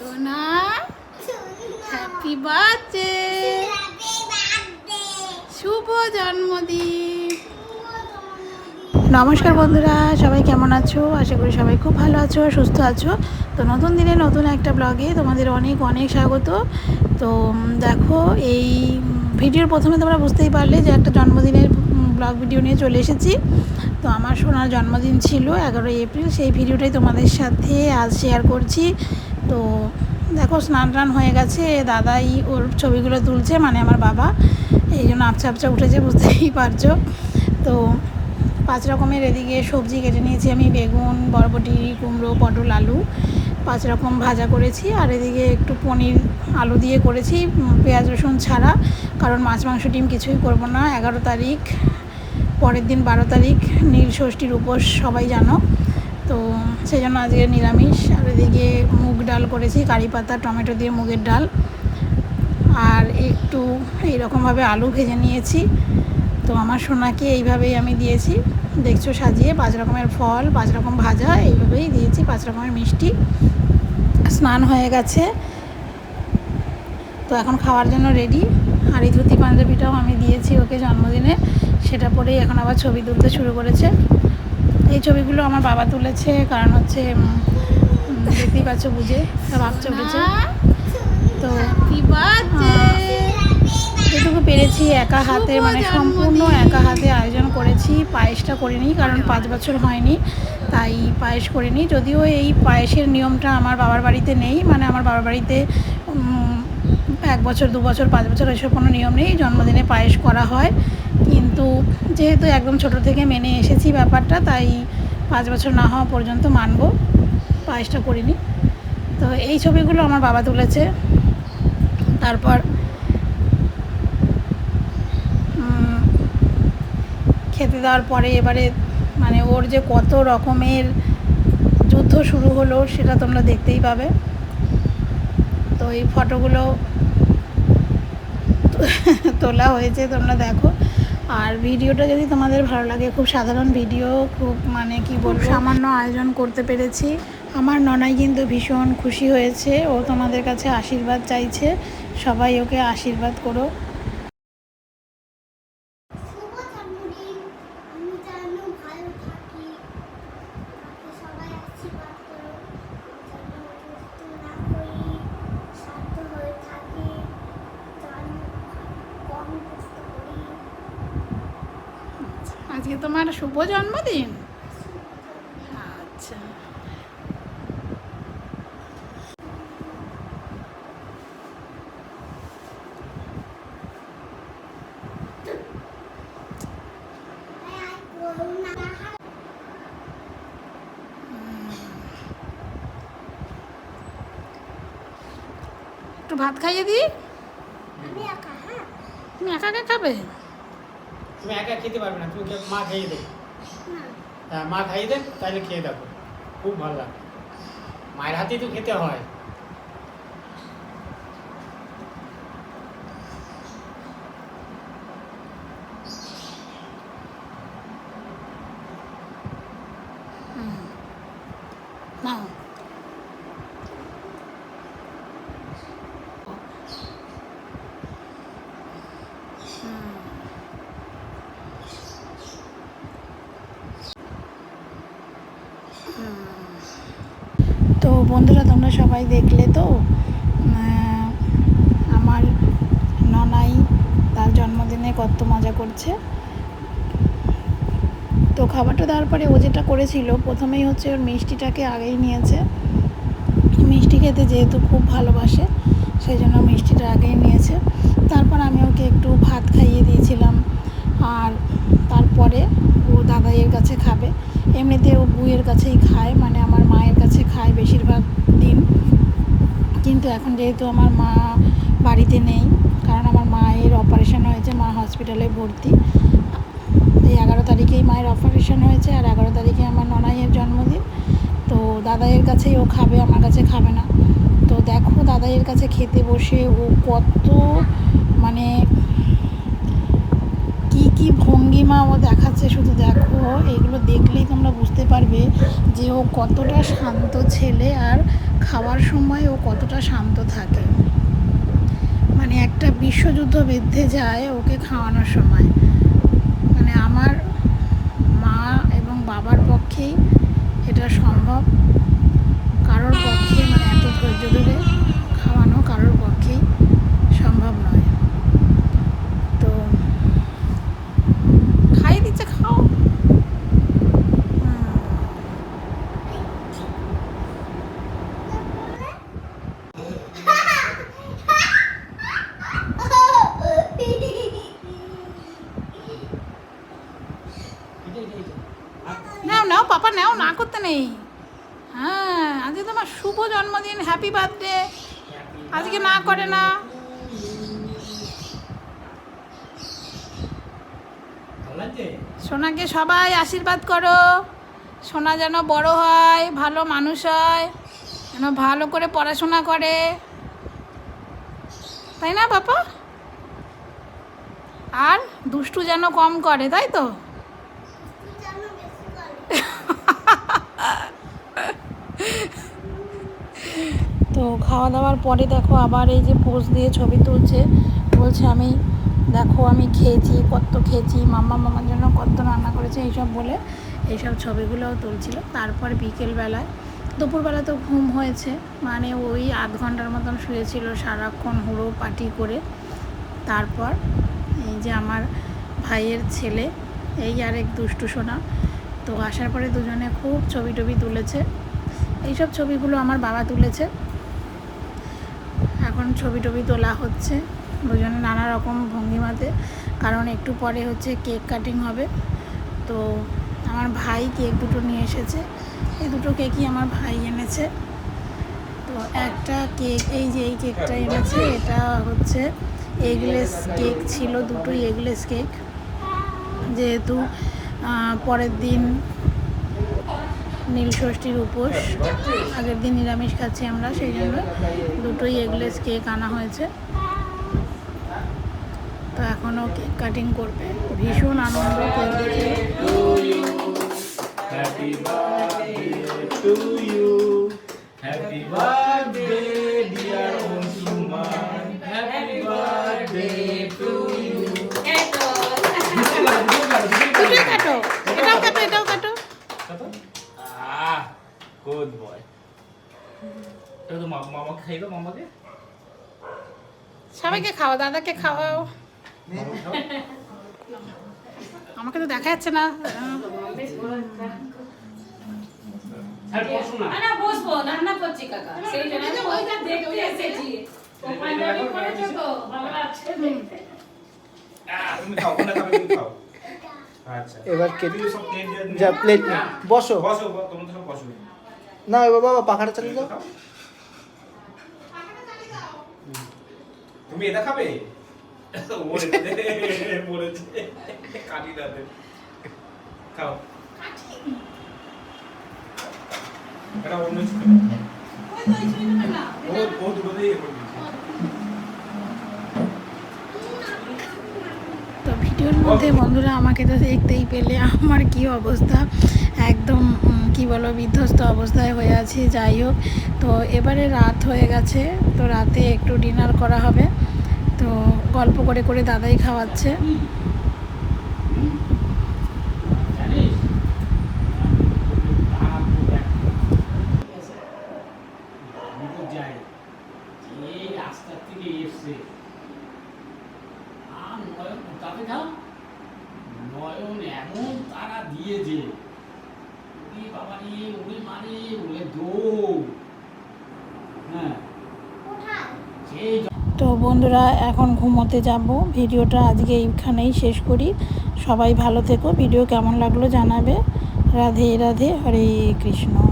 সোনা happy birthday. শুভ জন্মদিন। নমস্কার বন্ধুরা সবাই কেমন আছো? আশা করি সবাই খুব ভালো আছো সুস্থ আছো। তো নতুন দিনে নতুন একটা ব্লগে তোমাদের অনেক অনেক স্বাগত। তো দেখো এই ভিডিওর প্রথমে তোমরা বুঝতেই পারলে যে একটা জন্মদিনের ব্লগ ভিডিও নিয়ে চলে এসেছি। তো আমার সোনার জন্মদিন ছিল এগারোই এপ্রিল সেই ভিডিওটাই তোমাদের সাথে আজ শেয়ার করছি। তো দেখো স্নান টান হয়ে গেছে, দাদাই ওর ছবিগুলো তুলছে মানে আমার বাবা। এই জন্য আপচা আপচা উঠেছে, বুঝতেই পারছ। তো পাঁচ রকমের এদিকে সবজি কেটে নিয়েছি আমি, বেগুন, বরবটি, কুমড়ো, পটল, আলু। পাঁচ রকম ভাজা করেছি, আর এদিকে একটু পনির আলু দিয়ে করেছি পেঁয়াজ, রসুন ছাড়া। কারণ মাছ, মাংস, ডিম কিছুই করব না। এগারো তারিখ, পরের দিন বারো তারিখ, নীল ষষ্ঠীর উপোস, সবাই জানো। তো সেই জন্য আজকে নিরামিষ। আর এদিকে মুগ ডাল করেছি, কারি পাতা, টমেটো দিয়ে মুগের ডাল। আর একটু এইরকমভাবে আলু ভেজে নিয়েছি। তো আমার সোনাকে এইভাবেই আমি দিয়েছি। দেখছ সাজিয়ে, পাঁচ রকমের ফল, পাঁচ রকম ভাজা, এইভাবেই দিয়েছি, পাঁচ রকমের মিষ্টি। স্নান হয়ে গেছে। তো এখন খাওয়ার জন্য রেডি আর এই ধুতি পাঞ্জাবিটাও আমি দিয়েছি ওকে জন্মদিনে। সেটা পরেই এখন আবার ছবি তুলতে শুরু করেছে। এই ছবিগুলো আমার বাবা তুলেছে কারণ হচ্ছে দেখতেই পাচ্ছ বুঝে আপচে উঠেছে তো যেটুকু পেরেছি একা হাতে মানে সম্পূর্ণ একা হাতে আয়োজন করেছি পায়েসটা করিনি কারণ পাঁচ বছর হয়নি তাই পায়েস করিনি। যদিও এই পায়েসের নিয়মটা আমার বাবার বাড়িতে নেই মানে আমার বাবার বাড়িতে এক বছর দু বছর পাঁচ বছর এসব কোনো নিয়ম নেই জন্মদিনে পায়েস করা হয়। কিন্তু যেহেতু একদম ছোট থেকে মেনে এসেছি ব্যাপারটা, তাই পাঁচ বছর না হওয়া পর্যন্ত মানবো। পায়েসটা করিনি। তো এই ছবিগুলো আমার বাবা তুলেছে। তারপর খেতে দেওয়ার পরে এবারে মানে ওর যে কত রকমের যুদ্ধ শুরু হলো সেটা তোমরা দেখতেই পাবে। তো এই ফটোগুলো তোলা হয়েছে, তোমরা দেখো। আর ভিডিওটা যদি তোমাদের ভালো লাগে খুব সাধারণ ভিডিও খুব মানে কি বলব? সামান্য আয়োজন করতে পেরেছি। আমার ননাই কিন্তু ভীষণ খুশি হয়েছে ও তোমাদের কাছে আশীর্বাদ চাইছে। সবাই ওকে আশীর্বাদ করো শুভ জন্মদিন আমি যেন ভালো থাকি আমাকে সবাই আশীর্বাদ করো যেন অসুস্থ না করি শান্ত হয়ে থাকি যেন কম কষ্ট করি আজকে তোমার শুভ জন্মদিন। আচ্ছা। একটু ভাত খাইয়ে দিই? হ্যাঁ। তুমি একা একা খাবে? তুমি একা খেতে পারবে না তুমি মা খাইয়ে দেবে। না হ্যাঁ মা খাইয়ে দেন তাহলে খেয়ে দেখো। খুব ভালো লাগে। মায়ের হাতেই তো খেতে হয়। তো বন্ধুরা, তোমরা সবাই দেখলে তো? আমার ননাই তার জন্মদিনে কত মজা করছে। তো খাবারটা দেওয়ার পরে ও যেটা করেছিল, প্রথমেই হচ্ছে ওর মিষ্টিটাকে আগেই নিয়েছে। মিষ্টি খেতে যেহেতু খুব ভালোবাসে, সেই জন্য মিষ্টিটা আগেই নিয়েছে। তারপর আমি ওকে একটু ভাত খাইয়ে দিয়েছিলাম। আর তারপরে ও দাদাইয়ের কাছে খাবে। এমনিতে ও বুয়ের কাছেই খায় মানে আমার মায়ের কাছে খায় বেশিরভাগ দিন। কিন্তু এখন যেহেতু আমার মা বাড়িতে নেই, কারণ আমার মায়ের অপারেশন হয়েছে, মা হসপিটালে ভর্তি। এই এগারো তারিখেই মায়ের অপারেশন হয়েছে আর এগারো তারিখে আমার ননাইয়ের জন্মদিন। তো দাদাইয়ের কাছেই ও খাবে, আমার কাছে খাবে না। তো দেখো দাদাইয়ের কাছে খেতে বসে ও কত মানে কি কি ভঙ্গিমা ও দেখাচ্ছে শুধু দেখো, এগুলো দেখলেই তোমরা বুঝতে পারবে যে ও কতটা শান্ত ছেলে আর খাওয়ার সময় ও কতটা শান্ত থাকে। মানে একটা বিশ্বযুদ্ধ বেঁধে যায় ওকে খাওয়ানোর সময়। মানে আমার মা এবং বাবার পক্ষেই এটা সম্ভব। কারোর পক্ষে মানে এত ধৈর্য ধরে খাওয়ানো কারোর পক্ষেই সম্ভব নয় তো খাইয়ে দিচ্ছে খাও হুম। এই যে, এই যে, এই যে। আর নাও নাও পাপা নাও, না করতে নেই। হ্যাঁ আজকে তোমার শুভ জন্মদিন হ্যাপি বার্থডে আজকে না করে না। সোনাকে সবাই আশীর্বাদ করো। সোনা যেন বড় হয়, ভালো মানুষ হয়, যেন ভালো করে পড়াশোনা করে। তাই না পাপা আর দুষ্টু যেন কম করে, তাই তো? তো খাওয়া দাওয়ার পরে দেখো আবার এই যে পোজ দিয়ে ছবি তুলছে। বলছে আমি, দেখো আমি খেয়েছি, কত খেয়েছি, মাম্মা মামার জন্য কত রান্না করেছে, এইসব বলে এইসব ছবিগুলোও তুলছিল। তারপর বিকেলবেলায়, দুপুরবেলা তো ঘুম হয়েছে মানে ওই আধ ঘণ্টার মতন শুয়েছিল সারাক্ষণ হুড়ো পাটি করে। তারপর এই যে আমার ভাইয়ের ছেলে, এই আরেক দুষ্টু সোনা তো আসার পরে দুজনে খুব ছবি টবি তুলেছে। এইসব ছবিগুলো আমার বাবা তুলেছে। এখন ছবি টবি তোলা হচ্ছে দুজনে নানা রকম ভঙ্গিমাতে। কারণ একটু পরে হচ্ছে কেক কাটিং হবে। তো আমার ভাই কেক দুটো নিয়ে এসেছে। এই দুটো কেকই আমার ভাই এনেছে। তো একটা কেক, এই যে এই কেকটা এনেছে, এটা হচ্ছে এগলেস কেক ছিল, দুটোই এগলেস কেক। যেহেতু পরের দিন নীল ষষ্ঠীর উপোস, আগের দিন নিরামিষ খাচ্ছি আমরা, সেই জন্য দুটোই এগলেস কেক আনা হয়েছে। তো এখনও কেক কাটিং করবে। ভীষণ আনন্দ কেক দেখে good boy. এটা তো মা- মামাকে সবাইকে খাওয়া দাদাকে খাওয়াও। আমাকে তো দেখা যাচ্ছে না। আচ্ছা। এবার যা প্লেট বসো। বসো, সব বসো। না এবার বাবা পাখাটা চালিয়ে দাও। তুমি এটা খাবে? মরেছে, মরেছে। কাটি দাঁতে। খাও। এটা অন্য ও ও দুটোতেই এ করে তো ভিডিওর মধ্যে বন্ধুরা আমাকে তো দেখতেই পেলে আমার কি অবস্থা? একদম কি বলো বিধ্বস্ত অবস্থায় হয়ে আছি, যাই হোক। তো এবারে রাত হয়ে গেছে, তো রাতে একটু ডিনার করা হবে। তো গল্প করে করে দাদাই খাওয়াচ্ছে জানিস? আহ, দেখ। বিপদ যায়। এই রাস্তার থেকে এসছে। আর নয়ন কোথাতে যাও? নয়ন এমন তারা দিয়েছে হ্যাঁ। তো বন্ধুরা, এখন ঘুমোতে যাব। ভিডিওটা আজকে এইখানেই শেষ করি। সবাই ভালো থেকো। ভিডিও কেমন লাগল জানাবে। রাধে রাধে, হরে কৃষ্ণ।